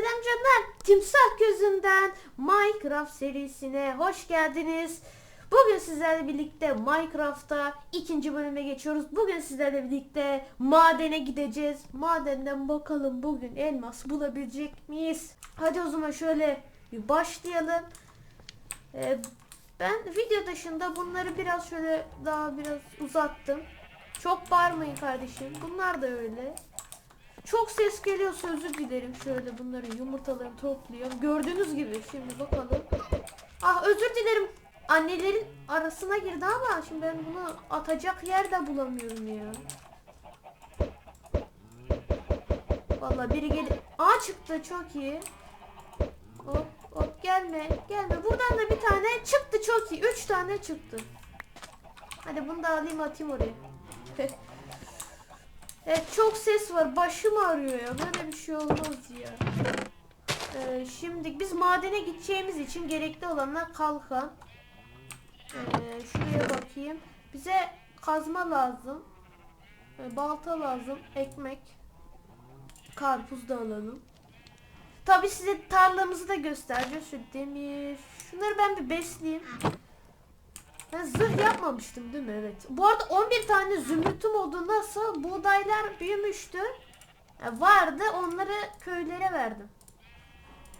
selam canlar. Timsah gözünden Minecraft serisine hoş geldiniz. Bugün sizlerle birlikte Minecraft'ta ikinci bölüme geçiyoruz. Bugün sizlerle birlikte madene gideceğiz. Madenden bakalım bugün elmas bulabilecek miyiz? Hadi o zaman şöyle bir başlayalım. Ee, ben video dışında bunları biraz şöyle daha biraz uzattım. Çok bağırmayın kardeşim. Bunlar da öyle. Çok ses geliyorsa özür dilerim. Şöyle bunların yumurtalarını topluyorum. Gördüğünüz gibi şimdi bakalım. Ah özür dilerim. Annelerin arasına girdi ama şimdi ben bunu atacak yer de bulamıyorum ya. Vallahi biri gel. Aa çıktı çok iyi. Hop hop gelme gelme. Buradan da bir tane çıktı çok iyi. Üç tane çıktı. Hadi bunu da alayım atayım oraya. Evet çok ses var. Başım ağrıyor ya. Böyle bir şey olmaz ya. Ee, şimdi biz madene gideceğimiz için gerekli olanlar kalkan. Ee, şuraya bakayım. Bize kazma lazım. Ee, balta lazım. Ekmek. Karpuz da alalım. Tabi size tarlamızı da göstereceğiz. Şu demir. Şunları ben bir besleyeyim. Ben zırh yapmamıştım değil mi? Evet. Bu arada 11 tane zümrütüm oldu. Nasıl? Buğdaylar büyümüştü. E, vardı. Onları köylere verdim.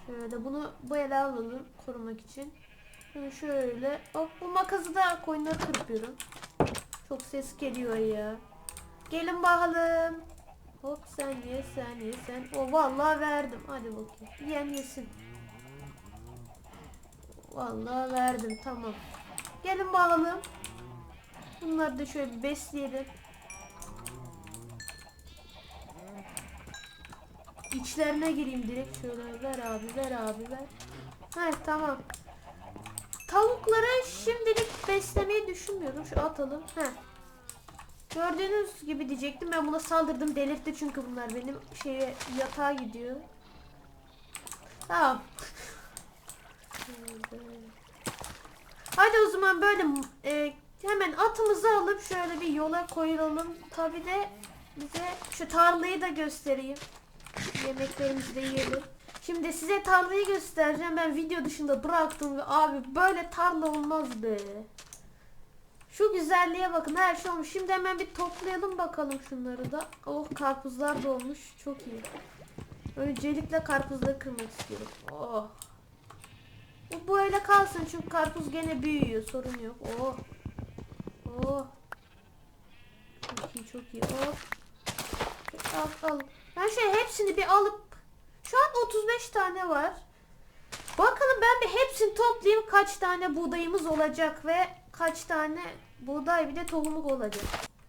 Şöyle bunu bu ele alalım korumak için. Şimdi şöyle. Hop bu makası da koyunları kırpıyorum. Çok ses geliyor ya. Gelin bakalım. Hop sen ye sen ye sen. O vallahi verdim. Hadi bakayım. Yiyen yesin. Vallahi verdim tamam. Gelin bakalım. Bunları da şöyle besleyelim. İçlerine gireyim direkt şöyle ver abi ver abi ver. He tamam. Tavukları şimdilik beslemeyi düşünmüyorum. Şu atalım. He. Gördüğünüz gibi diyecektim. Ben buna saldırdım. Delirtti çünkü bunlar benim şeye yatağa gidiyor. Tamam. Hadi o zaman böyle e, hemen atımızı alıp şöyle bir yola koyulalım. Tabi de bize şu tarlayı da göstereyim. Yemeklerimizi de yiyelim. Şimdi size tarlayı göstereceğim. Ben video dışında bıraktım ve abi böyle tarla olmaz be. Şu güzelliğe bakın her şey olmuş. Şimdi hemen bir toplayalım bakalım şunları da. Oh karpuzlar da olmuş. Çok iyi. Öncelikle karpuzları kırmak istiyorum. Oh. Bu böyle kalsın çünkü karpuz gene büyüyor. Sorun yok. Oh. Oh. Çok iyi çok iyi. Oh. Al al. Ben şey hepsini bir alıp şu an 35 tane var. Bakalım ben bir hepsini toplayayım kaç tane buğdayımız olacak ve kaç tane buğday bir de tohumluk olacak.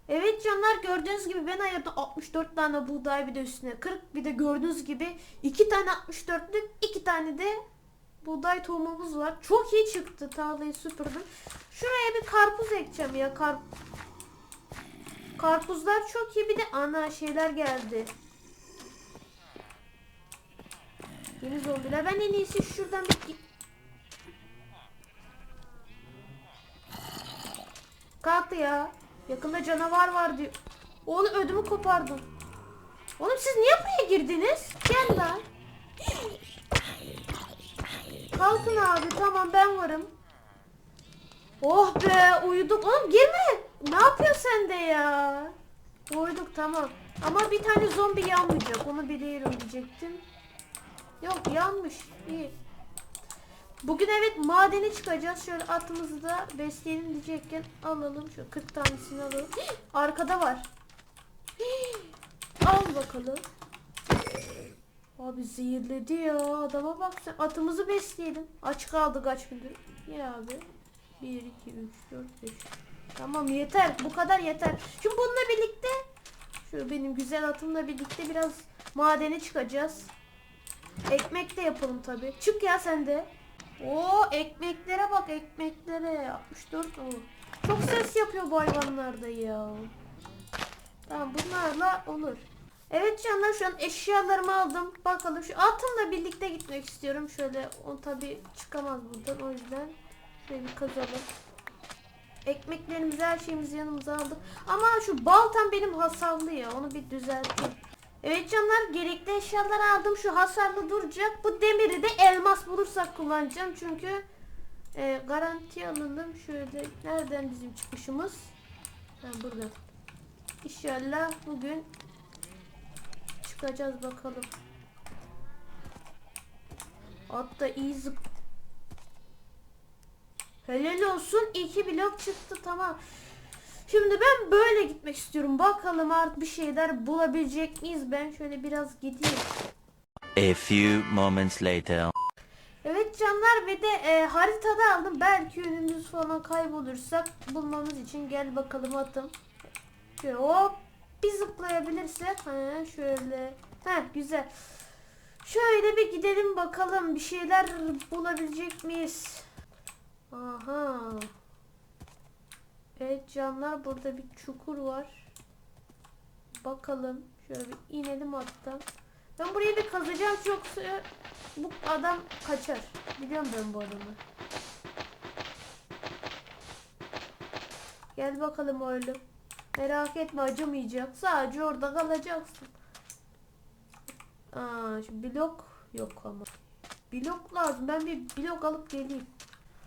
Evet canlar gördüğünüz gibi ben ayırdım 64 tane buğday bir de üstüne 40 bir de gördüğünüz gibi 2 tane 64'lük 2 tane de buğday tohumumuz var. Çok iyi çıktı tarlayı süpürdüm. Şuraya bir karpuz ekeceğim ya kar Karpuzlar çok iyi bir de ana şeyler geldi. Yeni zombiler. Ben en iyisi şuradan bir Kalktı ya. Yakında canavar var diyor. Oğlum ödümü kopardım. Oğlum siz niye buraya girdiniz? Gel lan. Kalkın abi tamam ben varım. Oh be uyuduk. Oğlum girme. Ne yapıyorsun sen de ya? Uyuduk tamam. Ama bir tane zombi yanmayacak. Onu biliyorum diyecektim. Yok yanmış. İyi. Bugün evet madene çıkacağız. Şöyle atımızı da besleyelim diyecekken alalım. Şu 40 tanesini alalım. Arkada var. Al bakalım. Abi zehirledi ya. Adama bak sen. Atımızı besleyelim. Aç kaldı kaç gündür. Ya abi. 1, 2, 3, 4, 5. Tamam yeter. Bu kadar yeter. Şimdi bununla birlikte şu benim güzel atımla birlikte biraz madene çıkacağız. Ekmek de yapalım tabi. Çık ya sen de. Oo ekmeklere bak ekmeklere. 64 o. Çok ses yapıyor bu hayvanlarda ya. Tamam bunlarla olur. Evet canlar şu an eşyalarımı aldım. Bakalım şu atımla birlikte gitmek istiyorum. Şöyle o tabi çıkamaz buradan o yüzden şöyle bir kazalım. Ekmeklerimizi her şeyimizi yanımıza aldık. Ama şu baltam benim hasarlı ya. Onu bir düzelteyim. Evet canlar gerekli eşyaları aldım. Şu hasarlı duracak. Bu demiri de elmas bulursak kullanacağım. Çünkü e, garanti alalım. Şöyle nereden bizim çıkışımız? Ha, burada. İnşallah bugün çıkacağız bakalım. Hatta iyi zıp. Helal olsun. iki blok çıktı tamam. Şimdi ben böyle gitmek istiyorum. Bakalım artık bir şeyler bulabilecek miyiz? Ben şöyle biraz gideyim. A few moments later. Evet canlar ve de e, haritada aldım. Belki önümüz falan kaybolursak bulmamız için gel bakalım atım. Şöyle hop bir zıplayabilirsek. Ha, şöyle. Ha güzel. Şöyle bir gidelim bakalım bir şeyler bulabilecek miyiz? Aha. Evet canlar burada bir çukur var. Bakalım. Şöyle bir inelim hatta. Ben burayı bir kazacağım yoksa bu adam kaçar. Biliyorum ben bu adamı. Gel bakalım oğlum. Merak etme acımayacak. Sadece orada kalacaksın. Aa, şu blok yok ama. Blok lazım. Ben bir blok alıp geleyim.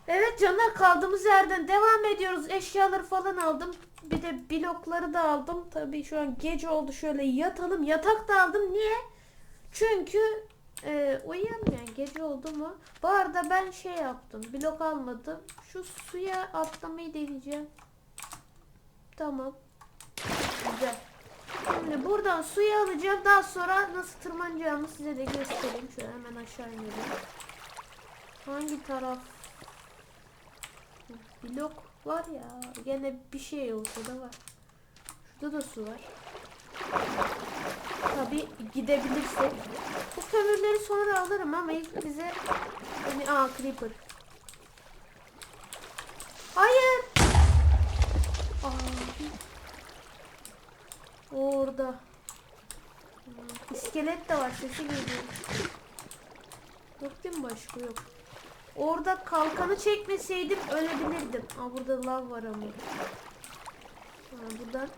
Evet canlar kaldığımız yerden devam ediyoruz. Eşyaları falan aldım. Bir de blokları da aldım. Tabii şu an gece oldu. Şöyle yatalım. Yatak da aldım. Niye? Çünkü e, uyuyalım yani gece oldu mu? Bu arada ben şey yaptım. Blok almadım. Şu suya atlamayı deneyeceğim. Tamam. Güzel. Şimdi buradan suyu alacağım. Daha sonra nasıl tırmanacağımı size de göstereyim. Şöyle hemen aşağı inelim. Hangi taraf? Blok var ya. Gene bir şey olsa da var. Şurada da su var. Tabi gidebilirsek. Bu kömürleri sonra alırım ama ilk bize hani aa creeper. Hayır. Aa. Hmm, İskelet de var sesi geliyor. Yok değil mi başka yok. Orada kalkanı çekmeseydim ölebilirdim. Aa burada lav var ama. Ha, buradan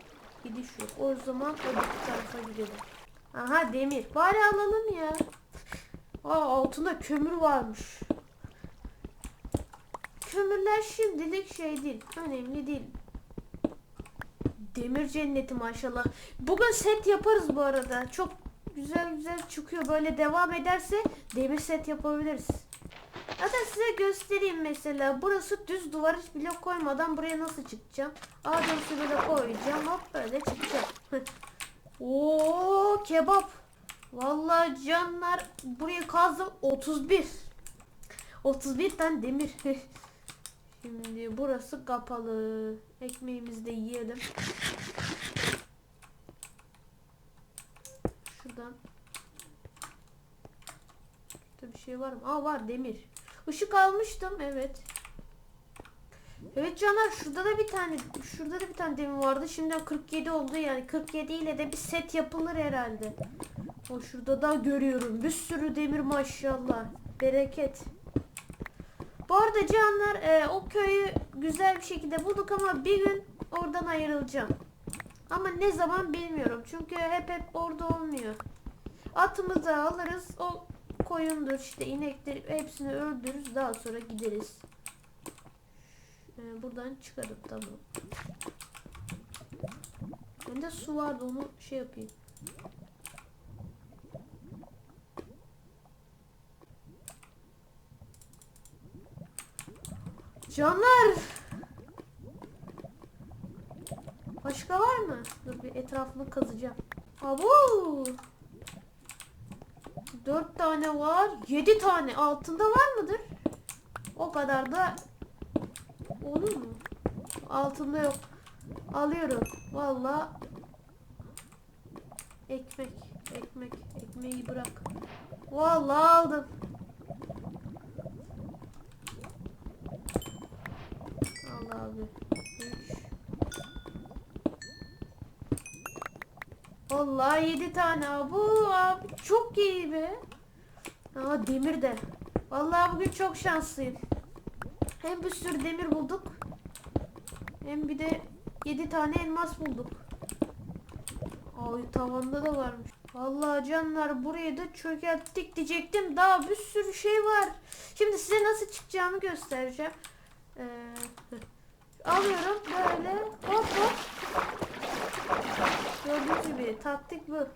gidiş yok. O zaman öbür tarafa gidelim. Aha demir. Bari alalım ya. Aa altında kömür varmış. Kömürler şimdilik şey değil. Önemli değil. Demir cenneti maşallah. Bugün set yaparız bu arada. Çok güzel güzel çıkıyor. Böyle devam ederse demir set yapabiliriz. Hatta size göstereyim mesela. Burası düz duvar hiç blok koymadan buraya nasıl çıkacağım? A doğrusu böyle koyacağım. Hop böyle çıkacağım. Oo kebap. Vallahi canlar buraya kazdım 31. 31 tane demir. Şimdi burası kapalı. Ekmeğimizi de yiyelim. Şuradan. Şurada bir şey var mı? Aa var demir. Işık almıştım evet. Evet canlar şurada da bir tane şurada da bir tane demir vardı. Şimdi 47 oldu yani 47 ile de bir set yapılır herhalde. O şurada da görüyorum. Bir sürü demir maşallah. Bereket. Bu arada canlar e, o köyü güzel bir şekilde bulduk ama bir gün oradan ayrılacağım. Ama ne zaman bilmiyorum. Çünkü hep hep orada olmuyor. Atımızı alırız. O koyundur işte inektir hepsini öldürürüz. Daha sonra gideriz. E, buradan çıkarım tamam. Bende su vardı onu şey yapayım. Canlar. Başka var mı? Dur bir etrafını kazacağım. Abu. Dört tane var. Yedi tane. Altında var mıdır? O kadar da olur mu? Altında yok. Alıyorum. Vallahi ekmek, ekmek, ekmeği bırak. Vallahi aldım. Allah abi. Üç. Vallahi yedi tane bu abi çok iyi be. Aa demir de. Vallahi bugün çok şanslıyım. Hem bir sürü demir bulduk. Hem bir de yedi tane elmas bulduk. Ay tavanda da varmış. Vallahi canlar burayı da çökerttik diyecektim. Daha bir sürü şey var. Şimdi size nasıl çıkacağımı göstereceğim. Ee, alıyorum böyle hop hop. Gördüğünüz gibi taktik bu.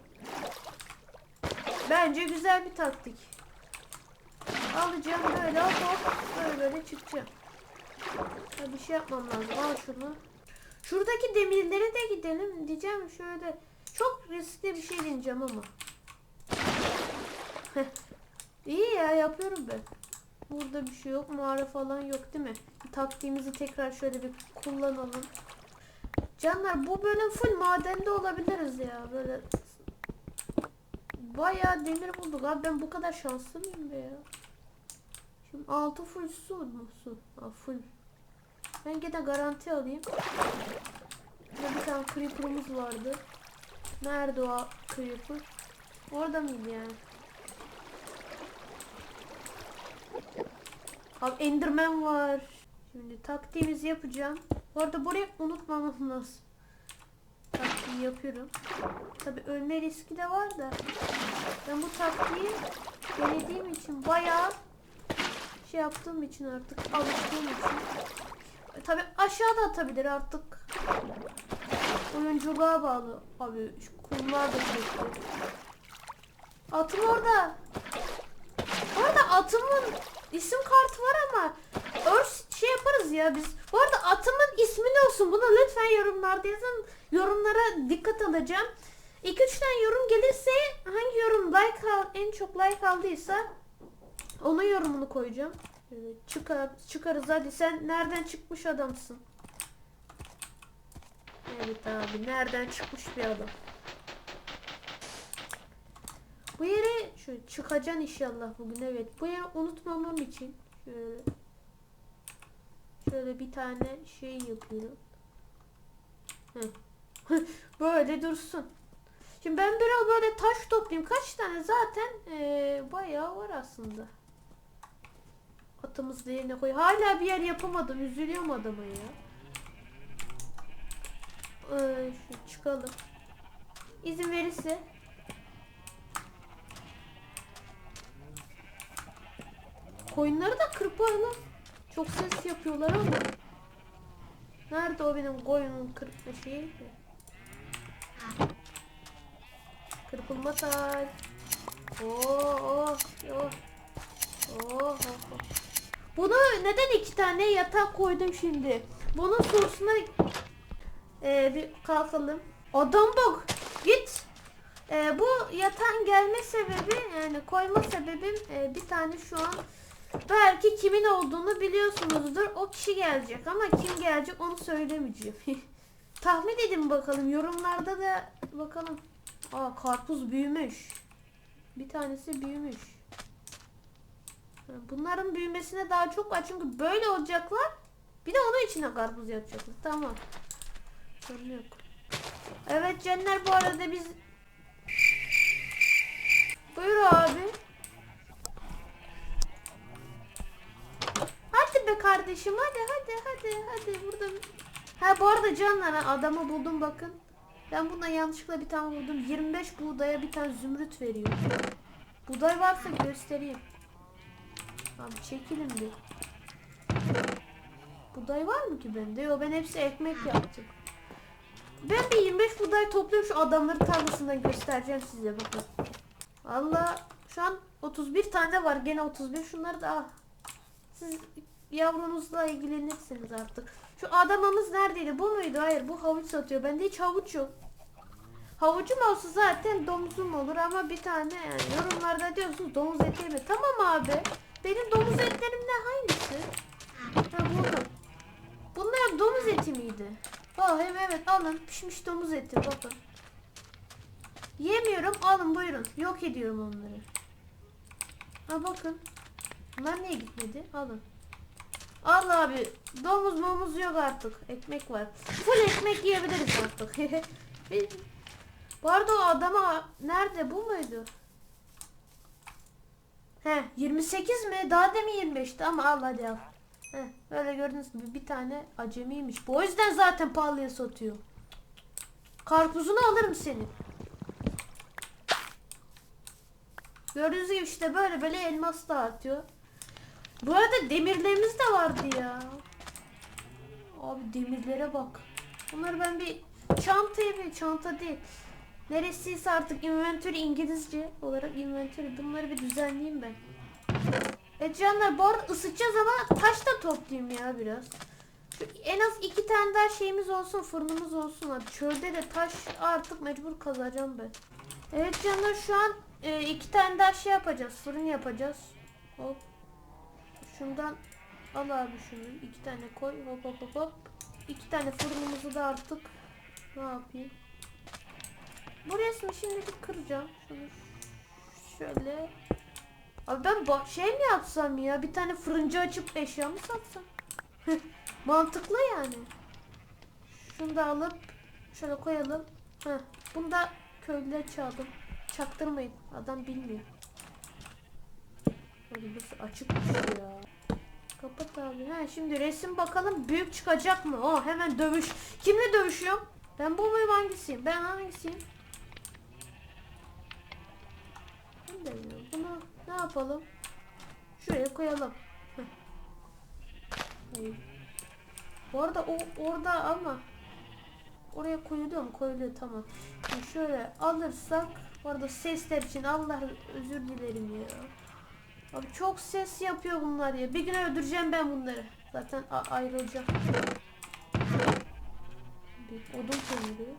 Bence güzel bir taktik. Alacağım böyle hop hop böyle böyle çıkacağım. Ya bir şey yapmam lazım. Al şunu. Şuradaki demirlere de gidelim. Diyeceğim şöyle. Çok riskli bir şey deneyeceğim ama. İyi ya yapıyorum ben. Burada bir şey yok. Mağara falan yok değil mi? Taktiğimizi tekrar şöyle bir kullanalım. Canlar bu bölüm full madende olabiliriz ya. Böyle bayağı demir bulduk. Abi ben bu kadar şanslı mıyım be ya? Şimdi altı full su mu? Su. Ha, full. Ben gene garanti alayım. Burada bir tane creeper'ımız vardı. Nerede o creeper? Orada mıydı yani? Abi Enderman var. Şimdi taktiğimizi yapacağım. Bu arada burayı unutmamam lazım. Taktiği yapıyorum. Tabi ölme riski de var da. Ben bu taktiği denediğim için bayağı şey yaptığım için artık alıştığım için. Tabi aşağıda atabilir artık. Oyunculuğa bağlı. Abi şu kumlar da çekti. Atım orada. Bu arada atımın isim kartı var ama şey yaparız ya biz. Bu arada atımın ismi ne olsun? Bunu lütfen yorumlarda yazın. Yorumlara dikkat alacağım. 2-3 tane yorum gelirse hangi yorum like al, en çok like aldıysa onun yorumunu koyacağım. Böyle çıkar, çıkarız hadi sen nereden çıkmış adamsın? Evet abi nereden çıkmış bir adam. Bu yere şu çıkacaksın inşallah bugün evet. Bu yeri unutmamam için şöyle şöyle bir tane şey yapıyorum. Böyle dursun. Şimdi ben biraz böyle taş toplayayım. Kaç tane zaten eee, bayağı var aslında. Atımızı da yerine koy. Hala bir yer yapamadım. Üzülüyorum adama ya. Ee, şu çıkalım. İzin verirse. Koyunları da kırparlar. Çok ses yapıyorlar ama. Nerede o benim koyunun kırpma şeyi? Kırpılma. Oo, oh, oh. Oh, oh, oh. Bunu neden iki tane yatak koydum şimdi? Bunun sorusuna e, bir kalkalım. Adam bak git. E, bu yatağın gelme sebebi yani koyma sebebim e, bir tane şu an belki kimin olduğunu biliyorsunuzdur. O kişi gelecek ama kim gelecek onu söylemeyeceğim. Tahmin edin bakalım yorumlarda da bakalım. Aa karpuz büyümüş. Bir tanesi büyümüş. Bunların büyümesine daha çok var çünkü böyle olacaklar. Bir de onun içine karpuz yapacaklar. Tamam. Sorun yok. Evet canlar bu arada biz Buyur abi. Be kardeşim hadi hadi hadi hadi burada. Ha bu arada canlar ha, adamı buldum bakın. Ben buna yanlışlıkla bir tane vurdum. 25 buğdaya bir tane zümrüt veriyor. Buğday varsa göstereyim. Abi çekilin bir. Buğday var mı ki bende? Yok ben hepsi ekmek yaptım. Ben bir 25 buğday topluyorum şu adamları tarlasından göstereceğim size bakın. Valla şu an 31 tane var gene 31 şunları da al. Siz yavrunuzla ilgilenirsiniz artık. Şu adamımız neredeydi? Bu muydu? Hayır bu havuç satıyor. Bende hiç havuç yok. Havucum olsa zaten domuzum olur ama bir tane yani yorumlarda diyorsunuz domuz eti mi? Tamam abi. Benim domuz etlerimden hangisi? Ha buldum. Bunlar domuz eti miydi? Oh evet, evet alın pişmiş domuz eti bakın. Yemiyorum alın buyurun. Yok ediyorum onları. Ha bakın. Bunlar niye gitmedi? Alın. Al abi. Domuz momuz yok artık. Ekmek var. Full ekmek yiyebiliriz artık. Bu arada adama nerede bu muydu? He 28 mi? Daha demin 25'ti ama al hadi al. He böyle gördüğünüz gibi bir tane acemiymiş. Bu o yüzden zaten pahalıya satıyor. Karpuzunu alırım senin. Gördüğünüz gibi işte böyle böyle elmas da artıyor. Bu arada demirlerimiz de vardı ya. Abi demirlere bak. Bunları ben bir çantaya bir çanta değil. Neresiyse artık inventory İngilizce olarak inventory bunları bir düzenleyeyim ben. Evet canlar bu arada ısıtacağız ama taş da toplayayım ya biraz. Şu en az iki tane daha şeyimiz olsun fırınımız olsun abi. Çölde de taş artık mecbur kazacağım ben. Evet canlar şu an e, iki tane daha şey yapacağız. Fırın yapacağız. Hop. Şundan al abi şunu. iki tane koy. Hop hop hop hop. İki tane fırınımızı da artık ne yapayım? Bu resmi şimdilik kıracağım. Şunu şöyle. Abi ben şey mi yapsam ya? Bir tane fırıncı açıp eşya mı satsam? Mantıklı yani. Şunu da alıp şöyle koyalım. Heh. Bunu da köylüler çaldım. Çaktırmayın. Adam bilmiyor. Abi nasıl açıkmış ya. Kapat abi. Ha şimdi resim bakalım büyük çıkacak mı? Oh hemen dövüş. Kimle dövüşüyorum? Ben bu muyum hangisiyim? Ben hangisiyim? Bilmiyorum. Bunu ne yapalım? Şuraya koyalım. Bu arada o orada ama oraya koyuluyor mu? Koyuluyor tamam. Şimdi şöyle alırsak bu arada sesler için Allah özür dilerim ya. Abi çok ses yapıyor bunlar ya. Bir gün öldüreceğim ben bunları. Zaten ayrılacağım. Bir odun kömürü.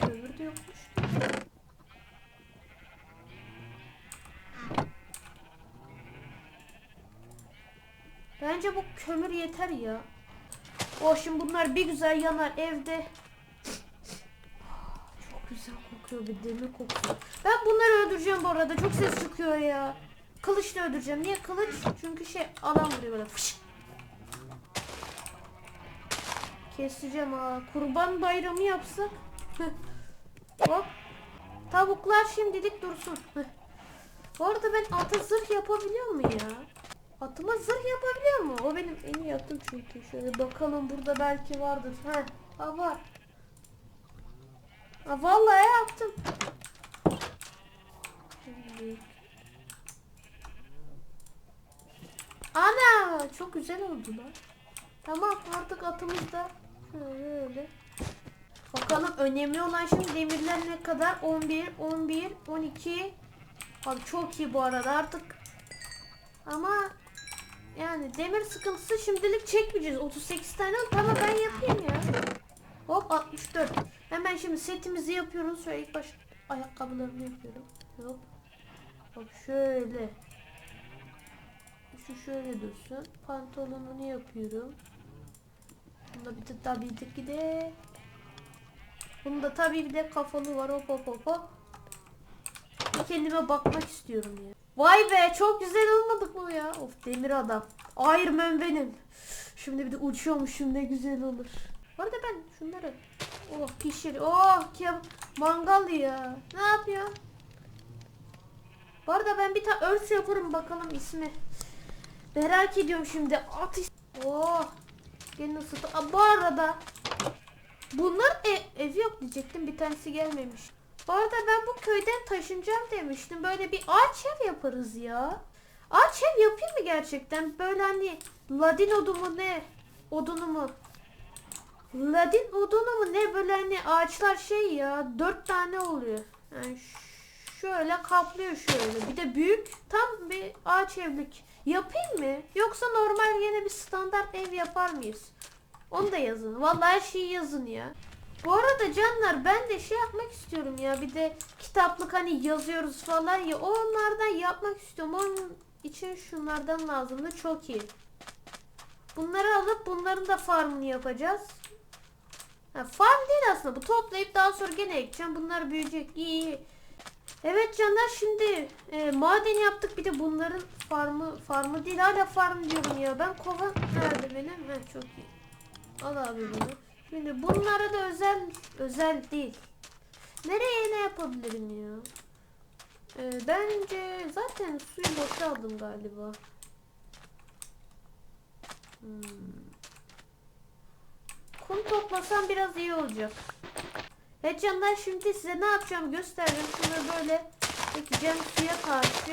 Kömür de yokmuş. Bence bu kömür yeter ya. O şimdi bunlar bir güzel yanar evde. Kokuyor bir demir kokuyor. Ben bunları öldüreceğim bu arada. Çok ses çıkıyor ya. Kılıçla öldüreceğim. Niye kılıç? Çünkü şey alan vuruyor böyle. Fış. Keseceğim ha. Kurban bayramı yapsak. Hop. Tavuklar şimdilik dursun. Bu arada ben ata zırh yapabiliyor mu ya? Atıma zırh yapabiliyor mu? O benim en iyi atım çünkü. Şöyle bakalım burada belki vardır. Heh. Ha var. Ha vallahi yaptım. Ana çok güzel oldu lan. Tamam artık atımız da şöyle. Bakalım önemli olan şimdi demirler ne kadar? 11, 11, 12. Abi çok iyi bu arada artık. Ama yani demir sıkıntısı şimdilik çekmeyeceğiz. 38 tane tamam ben yapayım ya. Hop 64. Hemen şimdi setimizi yapıyoruz. Şöyle ilk baş ayakkabılarını yapıyorum. Hop. Hop şöyle. Şu şöyle dursun. Pantolonunu yapıyorum. Bunda bir de tabii ki de Bunda tabii bir de kafalı var hop hop hop hop. Bir kendime bakmak istiyorum ya. Vay be çok güzel olmadık mı ya? Of demir adam. Iron Man benim. Şimdi bir de uçuyormuşum ne güzel olur. Bu arada ben şunları oh pişir oh kem mangal ya. Ne yapıyor? Bu arada ben bir tane örs yaparım bakalım ismi. Merak ediyorum şimdi. At Oh. Gene ısıtı. Aa, bu arada bunlar e- ev yok diyecektim. Bir tanesi gelmemiş. Bu arada ben bu köyden taşınacağım demiştim. Böyle bir ağaç ev yaparız ya. Ağaç ev yapayım mı gerçekten? Böyle hani ladin odu mu ne? Odunu mu? Ladin odunu mu ne? Böyle hani ağaçlar şey ya. Dört tane oluyor. Yani şöyle kaplıyor şöyle. Bir de büyük tam bir ağaç evlik. Yapayım mı? Yoksa normal yine bir standart ev yapar mıyız? Onu da yazın. Vallahi her şeyi yazın ya. Bu arada canlar ben de şey yapmak istiyorum ya. Bir de kitaplık hani yazıyoruz falan ya. Onlardan yapmak istiyorum. Onun için şunlardan lazımdı. Çok iyi. Bunları alıp bunların da farmını yapacağız. Ha, farm değil aslında. Bu toplayıp daha sonra gene ekeceğim. Bunlar büyüyecek. İyi iyi. Evet canlar şimdi e, maden yaptık. Bir de bunların farmı farmı değil. Hala farm diyorum ya. Ben kova nerede benim? Ha, çok iyi. Al abi bunu. Şimdi bunlara da özel özel değil. Nereye ne yapabilirim ya? Ee, bence zaten suyu boşa aldım galiba. Hmm. Kum toplasam biraz iyi olacak. Evet canlar şimdi size ne yapacağım göstereceğim. Şunları böyle dökeceğim suya karşı.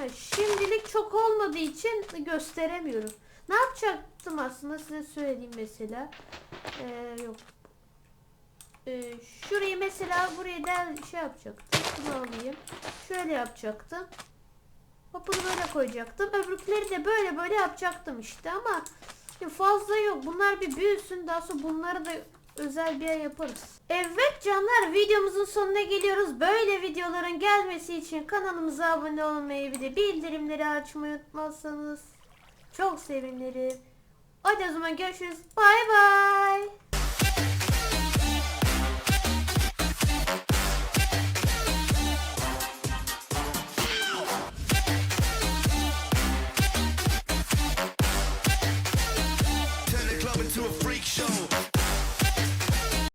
Ha, şimdilik çok olmadığı için gösteremiyorum. Ne yapacaktım aslında size söyleyeyim mesela. Ee, yok. Ee, şurayı mesela buraya del şey yapacaktım. Bunu alayım. Şöyle yapacaktım. Hop bunu böyle koyacaktım. Öbürkleri de böyle böyle yapacaktım işte ama ya fazla yok. Bunlar bir büyüsün. Daha sonra bunları da özel bir yer yaparız. Evet canlar videomuzun sonuna geliyoruz. Böyle videoların gelmesi için kanalımıza abone olmayı bir de bildirimleri açmayı unutmazsanız çok sevinirim. Hadi o zaman görüşürüz. Bay bay.